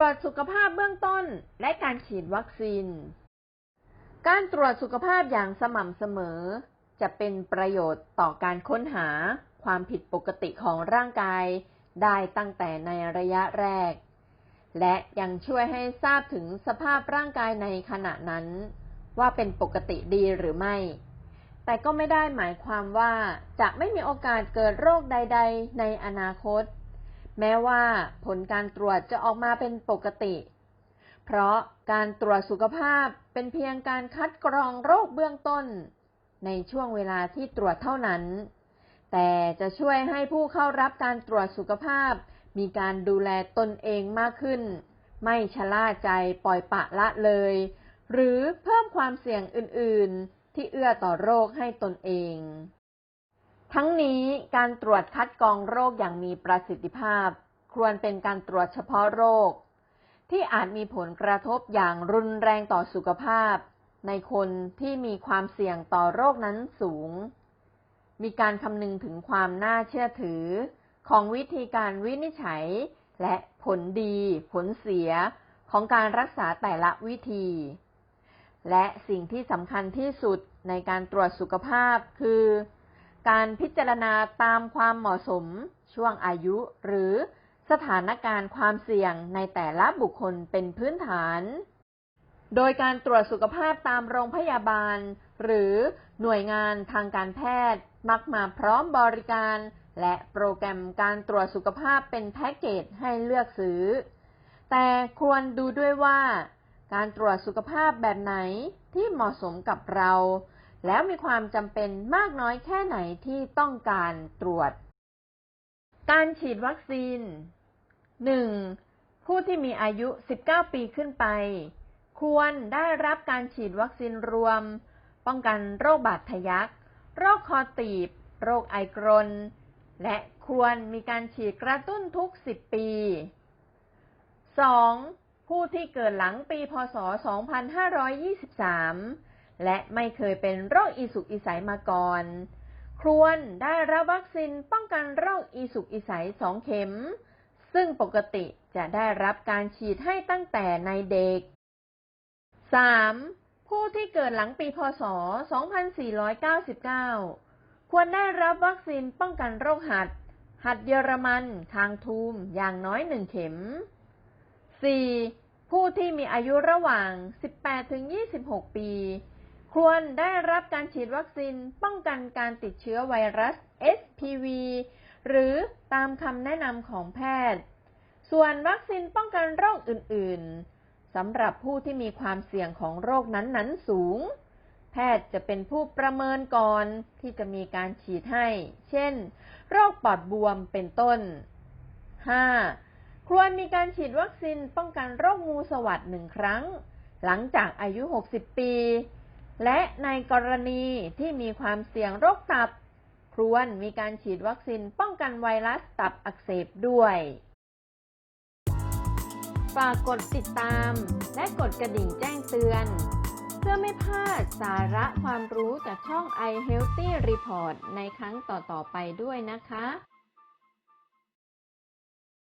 ตรวจสุขภาพเบื้องต้นและการฉีดวัคซีน การตรวจสุขภาพอย่างสม่ำเสมอ จะเป็นประโยชน์ต่อการค้นหาความผิดปกติของร่างกายได้ตั้งแต่ในระยะแรก และยังช่วยให้ทราบถึงสภาพร่างกายในขณะนั้น ว่าเป็นปกติดีหรือไม่ แต่ก็ไม่ได้หมายความว่าจะไม่มีโอกาสเกิดโรคใด ๆ ในอนาคต แม้ว่าผลการตรวจจะออกมาเป็นปกติ เพราะการตรวจสุขภาพเป็นเพียงการคัดกรองโรคเบื้องต้น ในช่วงเวลาที่ตรวจเท่านั้น แต่จะช่วยให้ผู้เข้ารับการตรวจสุขภาพ มีการดูแลตนเองมากขึ้น ไม่ชะล่าใจปล่อยปะละเลย หรือเพิ่มความเสี่ยงอื่น ๆ ที่เอื้อต่อโรคให้ตนเอง ทั้งนี้การตรวจคัดกรองโรคอย่างมีประสิทธิภาพ ควรเป็นการตรวจเฉพาะโรค ที่อาจมีผลกระทบอย่างรุนแรงต่อสุขภาพ ในคนที่มีความเสี่ยงต่อโรคนั้นสูง มีการคำนึงถึงความน่าเชื่อถือ ของวิธีการวินิจฉัย และผลดี ผลเสียของการรักษาแต่ละวิธี และสิ่งที่สำคัญที่สุดในการตรวจสุขภาพคือ การพิจารณาตามความเหมาะสม ช่วงอายุ หรือสถานการณ์ความเสี่ยงในแต่ละบุคคลเป็นพื้นฐาน โดยการตรวจสุขภาพตามโรงพยาบาล หรือหน่วยงานทางการแพทย์ มักมาพร้อมบริการ และโปรแกรมการตรวจสุขภาพเป็นแพ็กเกจให้เลือกซื้อ แต่ควรดูด้วยว่า การตรวจสุขภาพแบบไหนที่เหมาะสมกับเรา แล้วมีความจำเป็นมากน้อยแค่ไหนที่ต้องการตรวจ การฉีดวัคซีน 1. ผู้ที่มีอายุ 19 ปีขึ้นไป ควรได้รับการฉีดวัคซีนรวม ป้องกันโรคบาดทะยัก โรคคอตีบ โรคไอกรน และควรมีการฉีดกระตุ้นทุก 10 ปี 2. ผู้ที่เกิดหลังปี พศ 2523 และไม่เคยเป็นโรคอีสุกอีใสมาก่อน ควรได้รับวัคซีนป้องกันโรคอีสุกอีใส2เข็ม ซึ่งปกติจะได้รับการฉีดให้ตั้งแต่ในเด็ก 3. ผู้ที่เกิดหลังปีพศ 2499 ควรได้รับวัคซีนป้องกันโรคหัด หัดเยอรมัน คางทูม อย่างน้อยหนึ่งเข็ม 4. ผู้ที่มีอายุระหว่าง 18-26 ปี ควรได้รับการฉีดวัคซีนป้องกันการติดเชื้อไวรัส SPV หรือตามคำแนะนำของแพทย์ ส่วนวัคซีนป้องกันโรคอื่น ๆสำหรับผู้ที่มีความเสี่ยงของโรคนั้น ๆ สูง แพทย์จะเป็นผู้ประเมินก่อนที่จะมีการฉีดให้ เช่น โรคปอดบวมเป็นต้น 5. ควรมีการฉีดวัคซีนป้องกันโรคงูสวัสดหนึ่งครั้ง หลังจากอายุ 60 ปี และในกรณีที่มีความเสี่ยงโรคตับ ควรมีการฉีดวัคซีนป้องกันไวรัสตับอักเสบด้วย ฝากกดติดตามและกดกระดิ่งแจ้งเตือน เพื่อไม่พลาดสาระความรู้จากช่อง i Healthy Report ในครั้งต่อ ๆ ไปด้วยนะคะ